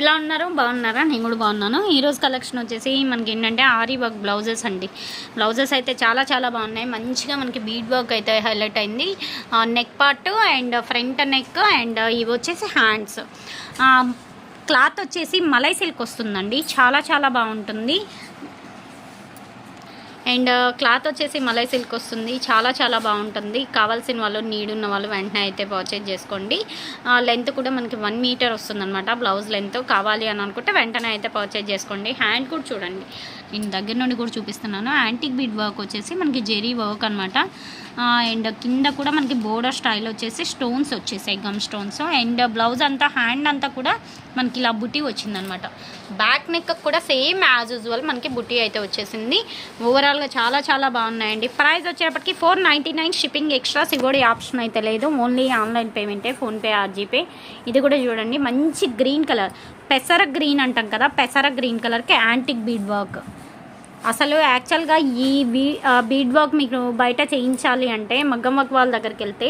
ఎలా ఉన్నారు? బాగున్నారా? నేను కూడా బాగున్నాను. ఈరోజు కలెక్షన్ వచ్చేసి మనకి ఏంటంటే ఆరీ వర్క్ బ్లౌజెస్ అండి. బ్లౌజెస్ అయితే చాలా చాలా బాగున్నాయి. మంచిగా మనకి బీడ్ వర్క్ అయితే హైలైట్ అయింది. Neck part and front neck and ఇవి వచ్చేసి హ్యాండ్స్ క్లాత్ వచ్చేసి మలై సిల్క్ వస్తుందండి. చాలా చాలా బాగుంటుంది. అండ్ క్లాత్ వచ్చేసి మలై సిల్క్ వస్తుంది. చాలా చాలా బాగుంటుంది. కావాల్సిన వాళ్ళు నీడ్ ఉన్న వాళ్ళు వెంటనే అయితే పర్చేజ్ చేసుకోండి. లెంత్ కూడా మనకి వన్ మీటర్ వస్తుంది అనమాట బ్లౌజ్ లెంత్ కావాలి అని అనుకుంటే వెంటనే అయితే పర్చేజ్ చేసుకోండి. హ్యాండ్ కూడా చూడండి. నేను దగ్గర నుండి కూడా చూపిస్తున్నాను. యాంటిక్ బీడ్ వర్క్ వచ్చేసి మనకి జెరీ వర్క్ అనమాట అండ్ కింద కూడా మనకి బోర్డర్ స్టైల్ వచ్చేసి స్టోన్స్ వచ్చేసాయి గమ్ స్టోన్స్ అండ్ బ్లౌజ్ అంతా హ్యాండ్ అంతా కూడా మనకి ఇలా బుట్టి వచ్చిందనమాట బ్యాక్ నెక్ కూడా సేమ్ యాజ్ యూజువల్ మనకి బుట్టి అయితే వచ్చేసింది. ఓవరాల్ ఓవరాల్గా చాలా చాలా బాగున్నాయండి. ప్రైస్ వచ్చేటప్పటికి four ninety nine shipping extra COD option అయితే లేదు. ఓన్లీ ఆన్లైన్ పేమెంటే ఫోన్పే ఆర్జీపే ఇది కూడా చూడండి. మంచి గ్రీన్ కలర్ పెసర గ్రీన్ అంటాం కదా పెసర గ్రీన్ కలర్కి యాంటిక్ బీడ్ వర్క్ అసలు యాక్చువల్గా ఈ బీ బీడ్ వర్క్ మీకు బయట చేయించాలి అంటే మగ్గం వర్క్ వాళ్ళ దగ్గరికి వెళ్తే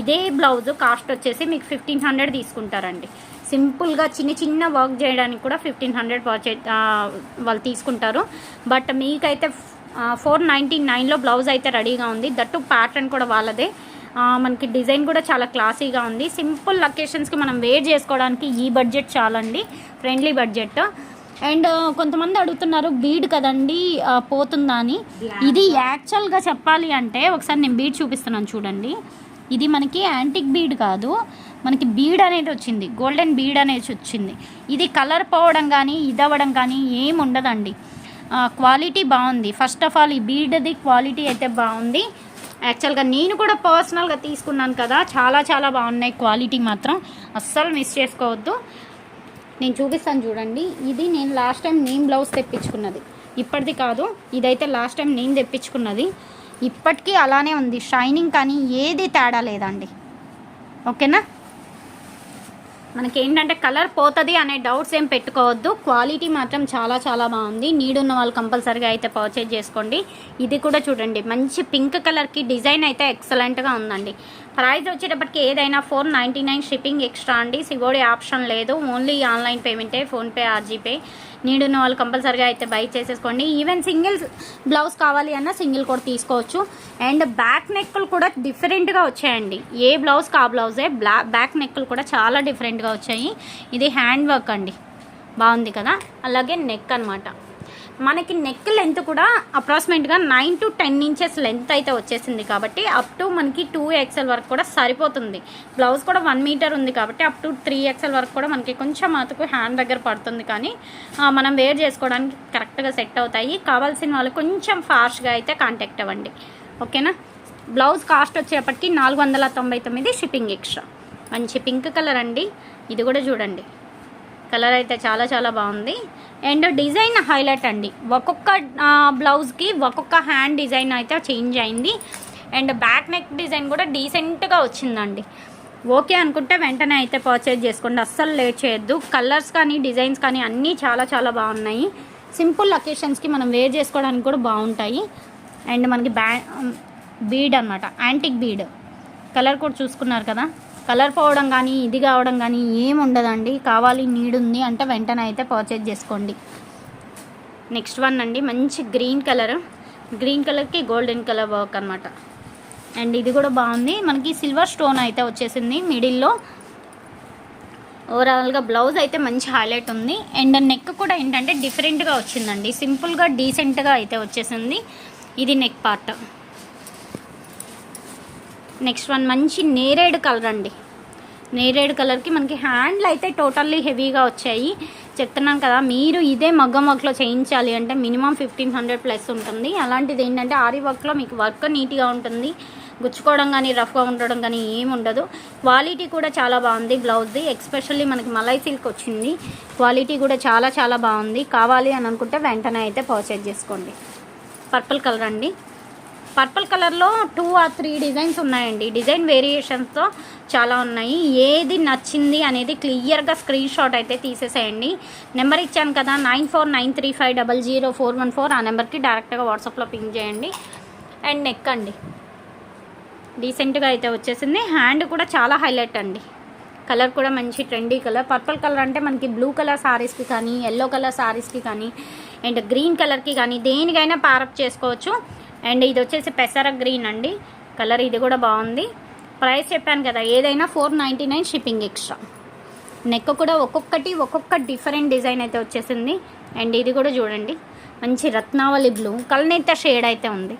ఇదే బ్లౌజ్ కాస్ట్ వచ్చేసి మీకు ఫిఫ్టీన్ హండ్రెడ్ తీసుకుంటారండి. సింపుల్గా చిన్న చిన్న వర్క్ చేయడానికి కూడా ఫిఫ్టీన్ హండ్రెడ్ వాళ్ళు తీసుకుంటారు. బట్ మీకైతే ఫోర్ నైంటీ నైన్లో బ్లౌజ్ అయితే రెడీగా ఉంది. దట్టు ప్యాటర్న్ కూడా వాళ్ళదే. మనకి డిజైన్ కూడా చాలా క్లాసీగా ఉంది. సింపుల్ లొకేషన్స్కి మనం వేర్ చేసుకోవడానికి ఈ బడ్జెట్ చాలండి. ఫ్రెండ్లీ బడ్జెట్ అండ్ కొంతమంది అడుగుతున్నారు బీడ్ కదండి పోతుందా అని. ఇది యాక్చువల్గా చెప్పాలి అంటే ఒకసారి నేను బీడ్ చూపిస్తున్నాను చూడండి. ఇది మనకి యాంటిక్ బీడ్ కాదు. మనకి బీడ్ అనేది వచ్చింది. గోల్డెన్ బీడ్ అనేది వచ్చింది. ఇది కలర్ పోవడం కానీ ఇదవ్వడం కానీ ఏం ఉండదండి. క్వాలిటీ బాగుంది. ఫస్ట్ ఆఫ్ ఆల్ ఈ బీడ్ది క్వాలిటీ అయితే బాగుంది. యాక్చువల్గా నేను కూడా పర్సనల్గా తీసుకున్నాను కదా చాలా చాలా బాగున్నాయి క్వాలిటీ మాత్రం. అస్సలు మిస్ చేసుకోవద్దు. నేను చూపిస్తాను చూడండి. ఇది నేను లాస్ట్ టైం నేను బ్లౌజ్ తెప్పించుకున్నది. ఇప్పటిది కాదు ఇదైతే లాస్ట్ టైం నేను తెప్పించుకున్నది. ఇప్పటికీ అలానే ఉంది. షైనింగ్ కానీ ఏది తేడా లేదండి. ఓకేనా మనకి ఏంటంటే కలర్ పోతుంది అనే డౌట్స్ ఏం పెట్టుకోవద్దు. క్వాలిటీ మాత్రం చాలా చాలా బాగుంది. నీడ్ ఉన్న వాళ్ళు కంపల్సరీగా అయితే పర్చేజ్ చేసుకోండి. ఇది కూడా చూడండి. మంచి పింక్ కలర్కి డిజైన్ అయితే ఎక్సలెంట్గా ఉందండి. ప్రైస్ వచ్చేటప్పటికి ఏదైనా four ninety nine shipping extra అండి. సిగోడి ఆప్షన్ లేదు. ఓన్లీ ఆన్లైన్ పేమెంటే ఫోన్పే ఆర్జీపే. జీపే ఉన్న వాళ్ళు కంపల్సరీగా అయితే బై చేసేసుకోండి. ఈవెన్ సింగిల్ బ్లౌజ్ కావాలి అన్న సింగిల్ కూడా తీసుకోవచ్చు. అండ్ బ్యాక్ నెక్కులు కూడా డిఫరెంట్గా వచ్చాయండి. ఏ బ్లౌజ్కి ఆ బ్లౌజే బ్యాక్ నెక్కులు కూడా చాలా డిఫరెంట్గా వచ్చాయి. ఇది హ్యాండ్ వర్క్ అండి. బాగుంది కదా? అలాగే నెక్ అనమాట మనకి నెక్ లెంత్ కూడా అప్రాక్సిమేట్గా nine to ten inches length అయితే వచ్చేసింది కాబట్టి అప్ టు మనకి టూ ఎక్స్ఎల్ వరకు కూడా సరిపోతుంది. బ్లౌజ్ కూడా వన్ మీటర్ ఉంది కాబట్టి అప్ టు త్రీ ఎక్స్ఎల్ వరకు కూడా మనకి కొంచెం మాతకు హ్యాండ్ దగ్గర పడుతుంది కానీ మనం వేర్ చేసుకోవడానికి కరెక్ట్గా సెట్ అవుతాయి. కావాల్సిన వాళ్ళు కొంచెం ఫాస్ట్గా అయితే కాంటాక్ట్ అవ్వండి. ఓకేనా బ్లౌజ్ కాస్ట్ వచ్చేప్పటికి నాలుగు వందల తొంభై తొమ్మిది షిప్పింగ్ ఎక్స్ట్రా మంచి పింక్ కలర్ అండి. ఇది కూడా చూడండి. కలర్ అయితే చాలా చాలా బాగుంది. అండ్ డిజైన్ హైలైట్ అండి. ఒక్కొక్క బ్లౌజ్కి ఒక్కొక్క హ్యాండ్ డిజైన్ అయితే చేంజ్ అయింది. అండ్ బ్యాక్ నెక్ డిజైన్ కూడా డీసెంట్గా వచ్చిందండి. ఓకే అనుకుంటే వెంటనే అయితే పర్చేజ్ చేసుకోండి. అస్సలు లేట్ చేయొద్దు. కలర్స్ కానీ డిజైన్స్ కానీ అన్నీ చాలా చాలా బాగున్నాయి. సింపుల్ లొకేషన్స్కి మనం వేర్ చేసుకోవడానికి కూడా బాగుంటాయి. అండ్ మనకి బ్యా బీడ్ అనమాట యాంటిక్ బీడ్. కలర్ కూడా చూసుకున్నారు కదా? కలర్ పోవడం కానీ ఇది కావడం కానీ ఏం ఉండదండి. కావాలి నీడ్ ఉంది అంటే వెంటనే అయితే పర్చేజ్ చేసుకోండి. నెక్స్ట్ వన్ అండి మంచి గ్రీన్ కలర్ గ్రీన్ కలర్కి గోల్డెన్ కలర్ వర్క్ అనమాట అండ్ ఇది కూడా బాగుంది. మనకి సిల్వర్ స్టోన్ అయితే వచ్చేసింది మిడిల్లో ఓవరాల్గా బ్లౌజ్ అయితే మంచి హైలైట్ ఉంది. అండ్ నెక్ కూడా ఏంటంటే డిఫరెంట్గా వచ్చిందండి. సింపుల్గా డీసెంట్గా అయితే వచ్చేసింది. ఇది నెక్ పార్ట్ నెక్స్ట్ వన్ మంచి నేరేడు కలర్ అండి. నేరేడు కలర్కి మనకి హ్యాండ్లు అయితే టోటల్లీ హెవీగా వచ్చాయి. చెప్తున్నాను కదా మీరు ఇదే మగ్గం వర్క్లో చేయించాలి అంటే మినిమం ఫిఫ్టీన్ హండ్రెడ్ ప్లస్ ఉంటుంది. అలాంటిది ఏంటంటే ఆరి వర్క్లో మీకు వర్క్ నీట్గా ఉంటుంది. గుచ్చుకోవడం కానీ రఫ్గా ఉండడం కానీ ఏముండదు క్వాలిటీ కూడా చాలా బాగుంది బ్లౌజ్ది. ఎక్స్పెషల్లీ మనకి మలై సిల్క్ వచ్చింది. క్వాలిటీ కూడా చాలా చాలా బాగుంది. కావాలి అని అనుకుంటే వెంటనే అయితే పర్చేజ్ చేసుకోండి. పర్పుల్ కలర్ అండి. పర్పుల్ కలర్లో టూ ఆర్ త్రీ డిజైన్స్ ఉన్నాయండి. డిజైన్ వేరియేషన్స్తో చాలా ఉన్నాయి. ఏది నచ్చింది అనేది క్లియర్గా స్క్రీన్ షాట్ అయితే తీసేసేయండి. నెంబర్ ఇచ్చాను కదా nine four nine three five double zero four one four ఆ నెంబర్కి డైరెక్ట్గా వాట్సాప్లో పింక్ చేయండి. అండ్ నెక్ అండి. డీసెంట్గా అయితే వచ్చేసింది. హ్యాండ్ కూడా చాలా హైలైట్ అండి. కలర్ కూడా మంచి ట్రెండీ కలర్ పర్పుల్ కలర్ అంటే మనకి బ్లూ కలర్ సారీస్కి కానీ ఎల్లో కలర్ సారీస్కి కానీ అండ్ గ్రీన్ కలర్కి కానీ దేనికైనా పారప్ చేసుకోవచ్చు. అండ్ ఇది వచ్చేసి పెసర గ్రీన్ అండి. కలర్ ఇది కూడా బాగుంది. ప్రైస్ చెప్పాను కదా ఏదైనా four ninety nine shipping extra neck కూడా ఒక్కొక్కటి ఒక్కొక్క డిఫరెంట్ డిజైన్ అయితే వచ్చేసింది. అండ్ ఇది కూడా చూడండి మంచి రత్నావళి బ్లూ కలనేత షేడ్ అయితే ఉంది.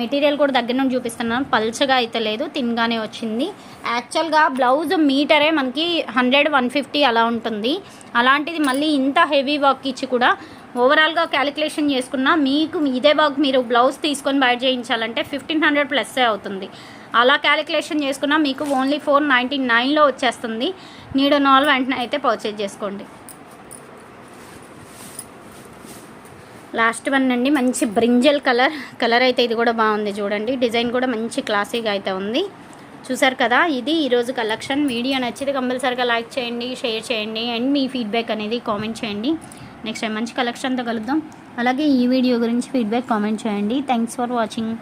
మెటీరియల్ కూడా దగ్గర నుండి చూపిస్తున్నాను. పల్చగా అయితే లేదు తిన్గానే వచ్చింది. యాక్చువల్గా బ్లౌజ్ మీటరే మనకి హండ్రెడ్ వన్ ఫిఫ్టీ అలా ఉంటుంది. అలాంటిది మళ్ళీ ఇంత హెవీ వర్క్ ఇచ్చి కూడా ఓవరాల్గా క్యాలిక్యులేషన్ చేసుకున్నా మీకు ఇదే వర్క్ మీరు బ్లౌజ్ తీసుకొని బయట చేయించాలంటే ఫిఫ్టీన్ హండ్రెడ్ ప్లస్సే అవుతుంది. అలా క్యాలిక్యులేషన్ చేసుకున్నా మీకు ఓన్లీ ఫోర్ నైంటీ నైన్లో వచ్చేస్తుంది. నీడో నాలుగు వెంటనే అయితే పర్చేజ్ చేసుకోండి. లాస్ట్ వన్ అండి మంచి బ్రింజల్ కలర్ కలర్ అయితే ఇది కూడా బాగుంది చూడండి. డిజైన్ కూడా మంచి క్లాసీగా అయితే ఉంది. చూసారు కదా ఇది ఈరోజు కలెక్షన్ వీడియో నచ్చితే కంపల్సరిగా లైక్ చేయండి షేర్ చేయండి అండ్ మీ ఫీడ్బ్యాక్ అనేది కామెంట్ చేయండి. నెక్స్ట్ టైం మంచి కలెక్షన్తో కలుద్దాం. అలాగే ఈ వీడియో గురించి ఫీడ్బ్యాక్ కామెంట్ చేయండి. Thanks for watching